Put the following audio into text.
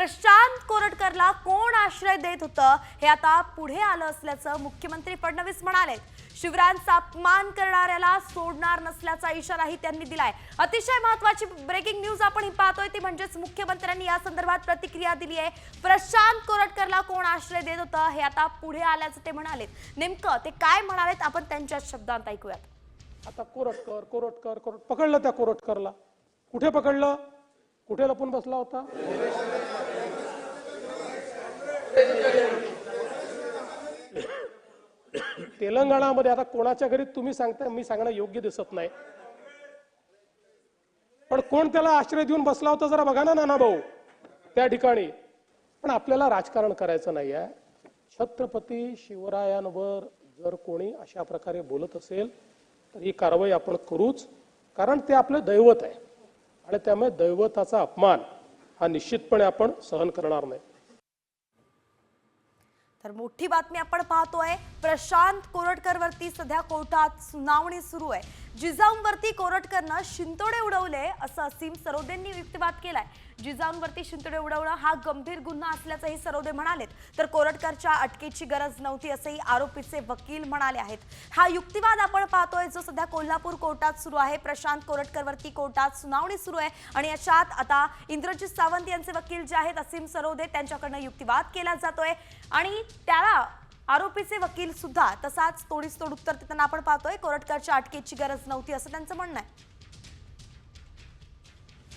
प्रशांत कोरटकरला कोण आश्रय देत होतं हे आता पुढे आलं असल्याचं मुख्यमंत्री फडणवीस म्हणाले. शिवरायांचा अपमान करणाऱ्याला सोडणार नसल्याचा इशाराही त्यांनी दिलाय. अतिशय महत्वाची ब्रेकिंग न्यूज आपण ही पाहतोय ती म्हणजेच मुख्यमंत्र्यांनी या संदर्भात प्रतिक्रिया दिली आहे. प्रशांत कोरटकरला कोण आश्रय देत होतं हे आता पुढे आल्याचं ते म्हणालेत. नेमकं ते काय म्हणालेत आपण त्यांच्या शब्दांत ऐकूयात. आता कोरटकर कोरटकर कोरट पकडलं त्या कोरटकरला कुठे पकडलं? कुठे लपून बसला होता? तेलंगणामध्ये आता कोणाच्या घरी तुम्ही सांगता मी सांगणं योग्य दिसत नाही. पण कोण त्याला आश्रय देऊन बसला होता जरा बघा ना नाना भाऊ त्या ठिकाणी. पण आपल्याला राजकारण करायचं नाही आहे. छत्रपती शिवरायांवर जर कोणी अशा प्रकारे बोलत असेल तर ही कारवाई आपण करूच कारण ते आपलं दैवत आहे. आणि त्यामुळे दैवताचा अपमान हा निश्चितपणे आपण सहन करणार नाही. तर मोठी बातमी आपण पाहतोय प्रशांत कोरटकर वरती सध्या कोर्टात सुनावणी सुरू आहे. जिजाऊंवरती कोरटकरनं शिंतोडे उडवले असं असीम सरोदेंनी युक्तिवाद केलाय. जिजाऊंवरती शिंतोडे उडवणं हा गंभीर गुन्हा असल्याचंही सरोदे म्हणालेत. तर कोरटकरच्या अटकेची गरज नव्हती असंही आरोपीचे वकील म्हणाले आहेत. हा युक्तिवाद आपण पाहतोय जो सध्या कोल्हापूर कोर्टात सुरू आहे. प्रशांत कोरटकरवरती कोर्टात सुनावणी सुरू आहे आणि याच्यात आता इंद्रजित सावंत यांचे वकील जे आहेत असीम सरोदे त्यांच्याकडनं युक्तिवाद केला जातोय. आणि त्याला आरोपीचे वकील सुद्धा तसाच तोडीस तोड उत्तर देताना आपण पाहतोय. कोरटकरच्या अटकेची गरज नव्हती असं त्यांचं म्हणणं आहे.